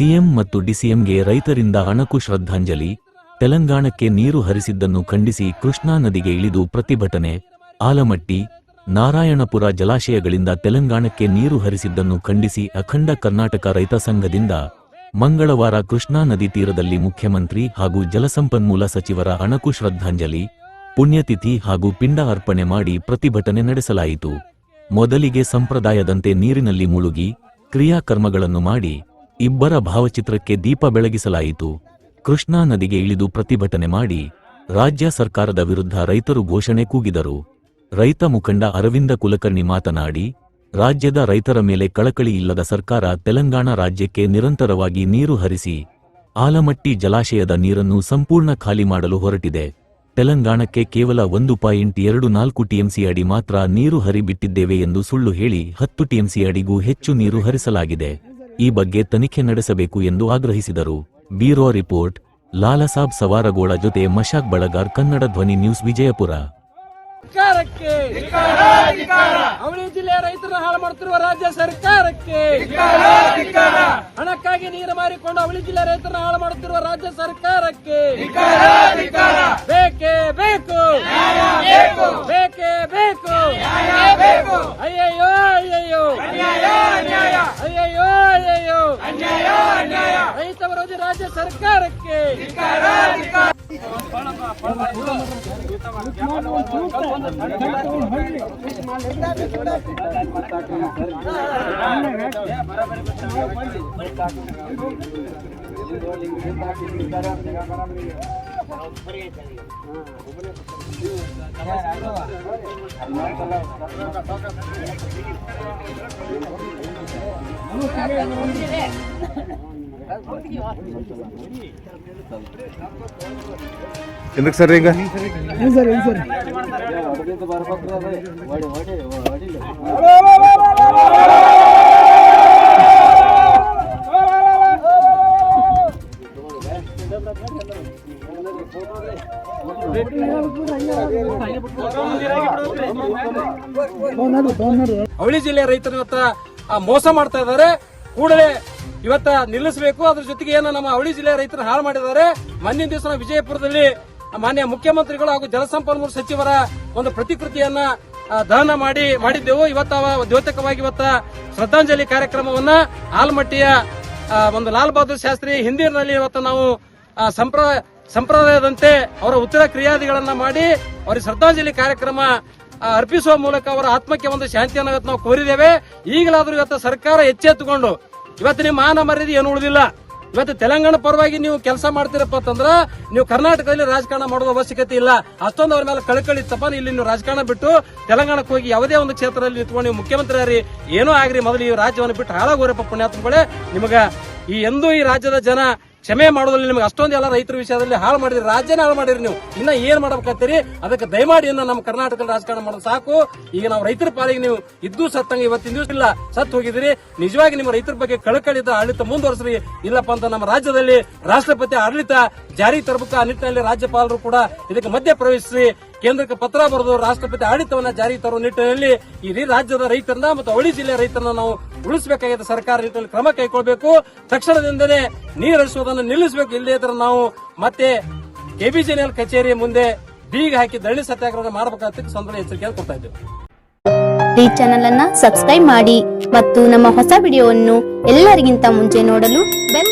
CM ಮತ್ತು ಡಿಸಿಎಂಗೆ ರೈತರಿಂದ ಅಣಕು ಶ್ರದ್ಧಾಂಜಲಿ, ತೆಲಂಗಾಣಕ್ಕೆ ನೀರು ಹರಿಸಿದ್ದನ್ನು ಖಂಡಿಸಿ ಕೃಷ್ಣಾ ನದಿಗೆ ಇಳಿದು ಪ್ರತಿಭಟನೆ, ಆಲಮಟ್ಟಿ, ನಾರಾಯಣಪುರ ಜಲಾಶಯಗಳಿಂದ ತೆಲಂಗಾಣಕ್ಕೆ ನೀರು ಹರಿಸಿದ್ದನ್ನು ಖಂಡಿಸಿ ಅಖಂಡ ಕರ್ನಾಟಕ ರೈತ ಸಂಘದಿಂದ ಮಂಗಳವಾರ ಕೃಷ್ಣಾ ನದಿ ತೀರದಲ್ಲಿ ಮುಖ್ಯಮಂತ್ರಿ ಹಾಗೂ ಜಲಸಂಪನ್ಮೂಲ ಸಚಿವರ ಅಣಕು ಶ್ರದ್ಧಾಂಜಲಿ, ಪುಣ್ಯತಿಥಿ ಹಾಗೂ ಪಿಂಡ ಅರ್ಪಣೆ ಮಾಡಿ ಪ್ರತಿಭಟನೆ ನಡೆಸಲಾಯಿತು. ಮೊದಲಿಗೆ ಸಂಪ್ರದಾಯದಂತೆ ನೀರಿನಲ್ಲಿ ಮುಳುಗಿ, ಕ್ರಿಯಾಕರ್ಮಗಳನ್ನು ಮಾಡಿ ಇಬ್ಬರ ಭಾವಚಿತ್ರಕ್ಕೆ ದೀಪ ಬೆಳಗಿಸಲಾಯಿತು. ಕೃಷ್ಣಾ ನದಿಗೆ ಇಳಿದು ಪ್ರತಿಭಟನೆ ಮಾಡಿ ರಾಜ್ಯ ಸರ್ಕಾರದ ವಿರುದ್ಧ ರೈತರು ಘೋಷಣೆ ಕೂಗಿದರು. ರೈತ ಮುಖಂಡ ಅರವಿಂದ ಕುಲಕರ್ಣಿ ಮಾತನಾಡಿ, ರಾಜ್ಯದ ರೈತರ ಮೇಲೆ ಕಳಕಳಿ ಇಲ್ಲದ ಸರ್ಕಾರ ತೆಲಂಗಾಣ ರಾಜ್ಯಕ್ಕೆ ನಿರಂತರವಾಗಿ ನೀರು ಹರಿಸಿ, ಆಲಮಟ್ಟಿ ಜಲಾಶಯದ ನೀರನ್ನು ಸಂಪೂರ್ಣ ಖಾಲಿ ಮಾಡಲು ಹೊರಟಿದೆ. ತೆಲಂಗಾಣಕ್ಕೆ ಕೇವಲ ಒಂದು ಪಾಯಿಂಟ್ ಎರಡು ನಾಲ್ಕು ಟಿಎಂಸಿ ಅಡಿ ಮಾತ್ರ ನೀರು ಹರಿಬಿಟ್ಟಿದ್ದೇವೆ ಎಂದು ಸುಳ್ಳು ಹೇಳಿ ಹತ್ತು ಟಿಎಂಸಿ ಅಡಿಗೂ ಹೆಚ್ಚು ನೀರು ಹರಿಸಲಾಗಿದೆ. ಈ ಬಗ್ಗೆ ತನಿಖೆ ನಡೆಸಬೇಕು ಎಂದು ಆಗ್ರಹಿಸಿದರು. ಬ್ಯೂರೋ ರಿಪೋರ್ಟ್ ಲಾಲಸಾಬ್ ಸವಾರಗೋಳ ಜೊತೆ ಮಶಾಕ್ ಬಳಗಾರ್ ಕನ್ನಡ ಧ್ವನಿ ನ್ಯೂಸ್ ವಿಜಯಪುರ. ಅವಳಿ ಜಿಲ್ಲೆಯ ರೈತರನ್ನ ಹಾಳು ಮಾಡುತ್ತಿರುವ ರಾಜ್ಯ ಸರ್ಕಾರಕ್ಕೆ! ಹಣಕ್ಕಾಗಿ ನೀರು ಮಾರಿಕೊಂಡು ಅವಳಿ ಜಿಲ್ಲೆ ರೈತರನ್ನ ಹಾಳು ಮಾಡುತ್ತಿರುವ ರಾಜ್ಯ ಸರ್ಕಾರಕ್ಕೆ! ಬೇಕೇ ಬೇಕು! ಬೇಕೇ! ಬೇಕು! ಅಯ್ಯಯ್ಯೋ ಅಯ್ಯಯ್ಯೋ ಅಯ್ಯಯ್ಯೋ ರೈತ ವಿರೋಧಿ ರಾಜ್ಯ ಸರ್ಕಾರಕ್ಕೆ ఎందుకు సార్ ఇంకా ಅವಳಿ ಜಿಲ್ಲೆಯ ರೈತರು ಇವತ್ತ ಆ, ಮೋಸ ಮಾಡ್ತಾ ಇದ್ದಾರೆ ಕೂಡಲೇ ಇವತ್ತ ನಿಲ್ಲಿಸಬೇಕು. ಅದ್ರ ಜೊತೆಗೆ ಏನು ನಮ್ಮ ಅವಳಿ ಜಿಲ್ಲೆಯ ರೈತರು ಹಾಳು ಮಾಡಿದ್ದಾರೆ. ಮೊನ್ನೆ ದಿವಸ ವಿಜಯಪುರದಲ್ಲಿ ಮಾನ್ಯ ಮುಖ್ಯಮಂತ್ರಿಗಳು ಹಾಗೂ ಜಲಸಂಪನ್ಮೂಲ ಸಚಿವರ ಒಂದು ಪ್ರತಿಕೃತಿಯನ್ನ ದಹನ ಮಾಡಿ, ಮಾಡಿದ್ದೆವು. ಇವತ್ತ ದ್ಯೋತಕವಾಗಿ ಇವತ್ತ ಶ್ರದ್ಧಾಂಜಲಿ ಕಾರ್ಯಕ್ರಮವನ್ನ ಆಲಮಟ್ಟಿಯ ಒಂದು ಲಾಲ್ ಬಹದ್ದೂರ್ ಶಾಸ್ತ್ರಿ ಹಿಂದಿನಲ್ಲಿ ಇವತ್ತು ನಾವು ಸಂಪ್ರ, ಸಂಪ್ರದಾಯದಂತೆ ಅವರ ಉತ್ತರ ಕ್ರಿಯಾದಿಗಳನ್ನ ಮಾಡಿ ಅವರಿಗೆ ಶ್ರದ್ಧಾಂಜಲಿ ಕಾರ್ಯಕ್ರಮ ಅರ್ಪಿಸುವ ಮೂಲಕ ಅವರ ಆತ್ಮಕ್ಕೆ ಒಂದು ಶಾಂತಿಯನ್ನು ನಾವು ಕೋರಿದ್ದೇವೆ. ಈಗಲಾದ್ರೂ ಇವತ್ತು ಸರ್ಕಾರ ಎಚ್ಚೆತ್ತುಕೊಂಡು ಇವತ್ತು ನಿಮ್ಮ ಮಾನ ಮರ್ಯಾದೆ ಏನು ಉಳಿದಿಲ್ಲ. ಇವತ್ತು ತೆಲಂಗಾಣ ಪರವಾಗಿ ನೀವು ಕೆಲಸ ಮಾಡ್ತೀರಪ್ಪ ಅಂತಂದ್ರ ನೀವು ಕರ್ನಾಟಕದಲ್ಲಿ ರಾಜಕಾರಣ ಮಾಡೋದು ಅವಶ್ಯಕತೆ ಇಲ್ಲ. ಅಷ್ಟೊಂದು ಅವ್ರ ಮೇಲೆ ಕಳಕಳಿ ಇತ್ತಪ್ಪ ಇಲ್ಲಿ ನೀವು ರಾಜಕಾರಣ ಬಿಟ್ಟು ತೆಲಂಗಾಣಕ್ಕೆ ಹೋಗಿ ಯಾವುದೇ ಒಂದು ಕ್ಷೇತ್ರದಲ್ಲಿ ನಿಂತ್ಕೊಂಡು ನೀವು ಮುಖ್ಯಮಂತ್ರಿ ಆರಿ, ಏನೂ ಆಗ್ರಿ, ಮೊದಲು ಈ ರಾಜ್ಯವನ್ನು ಬಿಟ್ಟು ಹಾಳಾಗೋರಪ್ಪ ಪುಣ್ಯಾತ್ಮಗಳೇ. ನಿಮಗೆ ಈ ಎಂದೂ ಈ ರಾಜ್ಯದ ಜನ ಕ್ಷಮೆ ಮಾಡೋದ್ರಲ್ಲಿ ನಿಮ್ಗೆ ಅಷ್ಟೊಂದು ಎಲ್ಲ ರೈತರ ವಿಷಯದಲ್ಲಿ ಹಾಳು ಮಾಡಿದ್ರಿ ರಾಜ್ಯನೇ ಹಾಳು ಮಾಡಿರಿ ನೀವು. ಇನ್ನ ಏನ್ ಮಾಡ್ಬೇಕಾಗ್ತೀರಿ? ಅದಕ್ಕೆ ದಯಮಾಡಿ ಅನ್ನ ನಮ್ಮ ಕರ್ನಾಟಕದ ರಾಜಕಾರಣ ಮಾಡೋದು ಸಾಕು. ಈಗ ನಾವು ರೈತರ ಪಾಲಿಗೆ ನೀವು ಇದ್ದು ಸತ್ತಂಗ ಇವತ್ತಿನ ದಿವಸ ಇಲ್ಲ, ಸತ್ತು ಹೋಗಿದ್ರಿ ನಿಜವಾಗಿ ನಿಮ್ಮ ರೈತರ ಬಗ್ಗೆ ಕಳಕಳಿದ ಆಡಳಿತ ಮುಂದುವರಿಸ್ರಿ. ಇಲ್ಲಪ್ಪ ಅಂತ ನಮ್ಮ ರಾಜ್ಯದಲ್ಲಿ ರಾಷ್ಟ್ರಪತಿ ಆಡಳಿತ ಜಾರಿ ತರಬೇಕು ಆ ನಿಟ್ಟಿನಲ್ಲಿ ರಾಜ್ಯಪಾಲರು ಕೂಡ ಇದಕ್ಕೆ ಮಧ್ಯ ಪ್ರವೇಶಿಸಿ ಕೇಂದ್ರಕ್ಕೆ ಪತ್ರ ಬರೆದು ರಾಷ್ಟ್ರಪತಿ ಆಡಳಿತವನ್ನ ಜಾರಿ ತರುವ ನಿಟ್ಟಿನಲ್ಲಿ ಈ ರಾಜ್ಯದ ರೈತರನ್ನ ಮತ್ತು ಅವಳಿ ಜಿಲ್ಲೆಯ ರೈತರನ್ನ ನಾವು ಉಳಿಸಬೇಕಾಗಿದೆ ಸರ್ಕಾರ ನಿಟ್ಟಿನಲ್ಲಿ ಕ್ರಮ ಕೈಗೊಳ್ಳಬೇಕು ತಕ್ಷಣದಿಂದಲೇ ನೀರು ಹರಿಸುವುದನ್ನು ನಿಲ್ಲಿಸಬೇಕು. ಇಲ್ಲದೇ ಇದ್ರೆ ನಾವು ಮತ್ತೆ ಕೆಬಿಜಿಎನ್ಎಲ್ ಕಚೇರಿ ಮುಂದೆ ಬೀಗ ಹಾಕಿ ದಳ್ಳಿ ಸತ್ಯಾಗ್ರಹ ಮಾಡಬೇಕಾದ ಸಂದರ್ಭ ಎಚ್ಚರಿಕೆ ಕೊಡ್ತಾ ಇದ್ದೇವೆ. ಈ ಚಾನೆಲ್ ಅನ್ನ ಸಬ್ಸ್ಕ್ರೈಬ್ ಮಾಡಿ ಮತ್ತು ನಮ್ಮ ಹೊಸ ವಿಡಿಯೋವನ್ನು ಎಲ್ಲರಿಗಿಂತ ಮುಂಚೆ ನೋಡಲು ಬೆಲ್